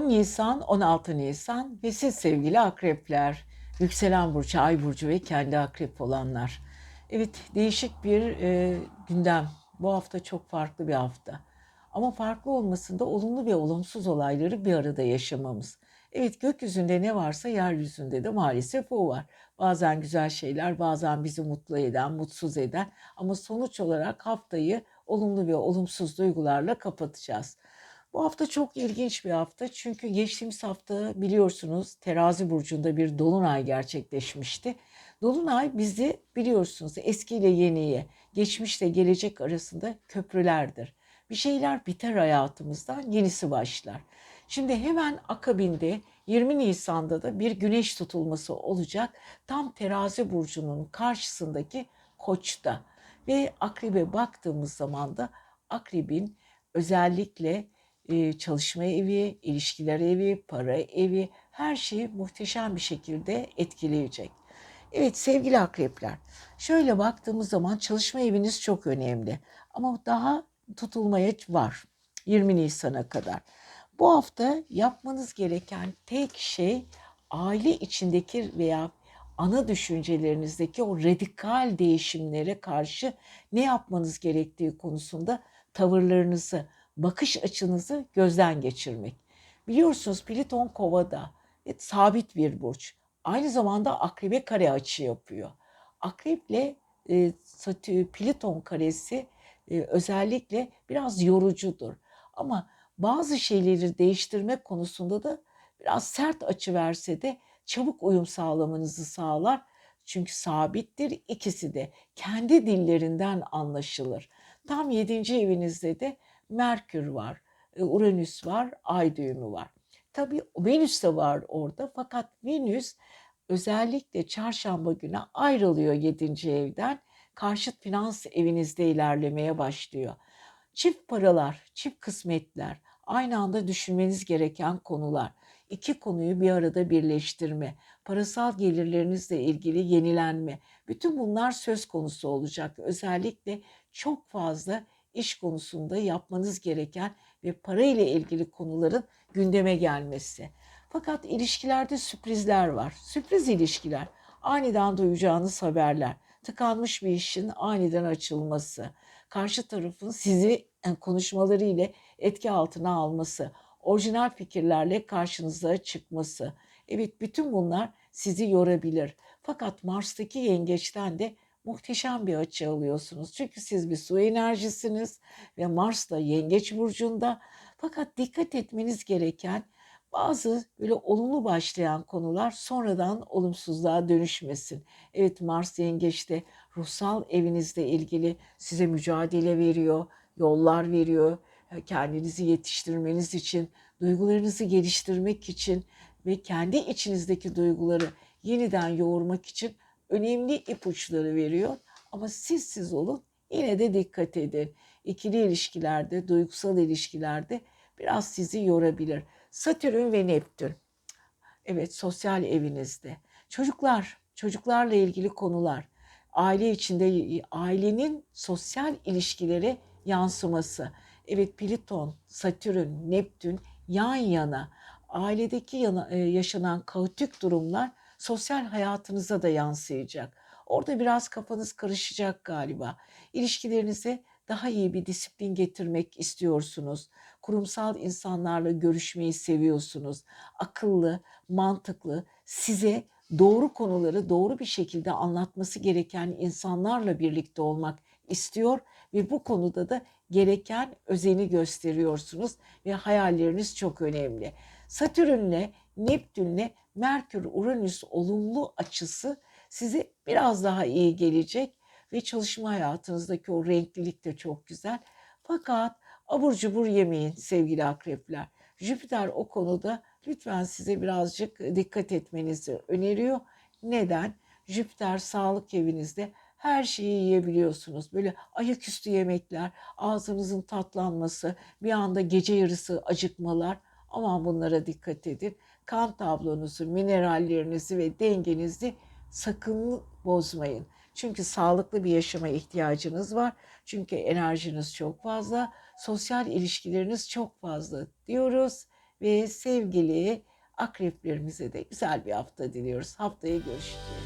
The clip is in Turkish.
10 Nisan, 16 Nisan ve siz sevgili akrepler, yükselen burcu, ay burcu ve kendi akrep olanlar. Evet, değişik bir e, gündem. Bu hafta çok farklı bir hafta. Ama farklı olmasında olumlu ve olumsuz olayları bir arada yaşamamız. Evet, gökyüzünde ne varsa yeryüzünde de maalesef o var. Bazen güzel şeyler, bazen bizi mutlu eden, mutsuz eden ama sonuç olarak haftayı olumlu ve olumsuz duygularla kapatacağız. Bu hafta çok ilginç bir hafta çünkü geçtiğimiz hafta biliyorsunuz terazi burcunda bir dolunay gerçekleşmişti. Dolunay bizi biliyorsunuz eskiyle yeniye, geçmişle gelecek arasında köprülerdir. Bir şeyler biter hayatımızdan, yenisi başlar. Şimdi hemen akabinde 20 Nisan'da da bir güneş tutulması olacak. Tam terazi burcunun karşısındaki koçta. Ve akrebe baktığımız zaman da akrebin özellikle çalışma evi, ilişkiler evi, para evi her şeyi muhteşem bir şekilde etkileyecek. Evet sevgili akrepler, şöyle baktığımız zaman çalışma eviniz çok önemli ama daha tutulmaya var 20 Nisan'a kadar. Bu hafta yapmanız gereken tek şey aile içindeki veya ana düşüncelerinizdeki o radikal değişimlere karşı ne yapmanız gerektiği konusunda tavırlarınızı, bakış açınızı gözden geçirmek. Biliyorsunuz Plüton Kova'da ve sabit bir burç. Aynı zamanda akrebe kare açı yapıyor. Akreple e, Satürn, Plüton karesi e, özellikle biraz yorucudur. Ama bazı şeyleri değiştirmek konusunda da biraz sert açı verse de çabuk uyum sağlamanızı sağlar. Çünkü sabittir ikisi de kendi dillerinden anlaşılır. Tam yedinci evinizde de Merkür var, e, Uranüs var, Ay düğümü var. Tabii Venüs de var orada fakat Venüs özellikle çarşamba günü ayrılıyor 7. evden. Karşıt finans evinizde ilerlemeye başlıyor. Çift paralar, çift kısmetler, aynı anda düşünmeniz gereken konular. İki konuyu bir arada birleştirme, parasal gelirlerinizle ilgili yenilenme. Bütün bunlar söz konusu olacak. Özellikle çok fazla iş konusunda yapmanız gereken ve para ile ilgili konuların gündeme gelmesi. Fakat ilişkilerde sürprizler var. Sürpriz ilişkiler, aniden duyacağınız haberler, tıkanmış bir işin aniden açılması, karşı tarafın sizi konuşmaları ile etki altına alması, orijinal fikirlerle karşınıza çıkması. Evet bütün bunlar sizi yorabilir. Fakat Mars'taki yengeçten de muhteşem bir açı alıyorsunuz. Çünkü siz bir su enerjisiniz ve Mars da yengeç burcunda. Fakat dikkat etmeniz gereken bazı böyle olumlu başlayan konular sonradan olumsuzluğa dönüşmesin. Evet Mars yengeçte ruhsal evinizle ilgili size mücadele veriyor, yollar veriyor. Kendinizi yetiştirmeniz için, duygularınızı geliştirmek için ve kendi içinizdeki duyguları yeniden yoğurmak için önemli ipuçları veriyor. Ama siz siz olun yine de dikkat edin. İkili ilişkilerde, duygusal ilişkilerde biraz sizi yorabilir. Satürn ve Neptün. Evet sosyal evinizde. Çocuklar, çocuklarla ilgili konular. Aile içinde ailenin sosyal ilişkileri yansıması. Evet Plüton, Satürn, Neptün yan yana ailedeki yana, e, yaşanan kaotik durumlar sosyal hayatınıza da yansıyacak. Orada biraz kafanız karışacak galiba. İlişkilerinize daha iyi bir disiplin getirmek istiyorsunuz. Kurumsal insanlarla görüşmeyi seviyorsunuz. Akıllı, mantıklı, size doğru konuları doğru bir şekilde anlatması gereken insanlarla birlikte olmak istiyor ve bu konuda da gereken özeni gösteriyorsunuz ve hayalleriniz çok önemli. Satürn'le, Neptün'le Merkür Uranüs olumlu açısı size biraz daha iyi gelecek ve çalışma hayatınızdaki o renklilik de çok güzel. Fakat abur cubur yemeyin sevgili akrepler. Jüpiter o konuda lütfen size birazcık dikkat etmenizi öneriyor. Neden? Jüpiter sağlık evinizde her şeyi yiyebiliyorsunuz. Böyle ayaküstü yemekler, ağzınızın tatlanması, bir anda gece yarısı acıkmalar. Aman bunlara dikkat edin. Kan tablonuzu, minerallerinizi ve dengenizi sakın bozmayın. Çünkü sağlıklı bir yaşama ihtiyacınız var. Çünkü enerjiniz çok fazla, sosyal ilişkileriniz çok fazla diyoruz ve sevgili akreplerimize de güzel bir hafta diliyoruz. Haftaya görüşürüz.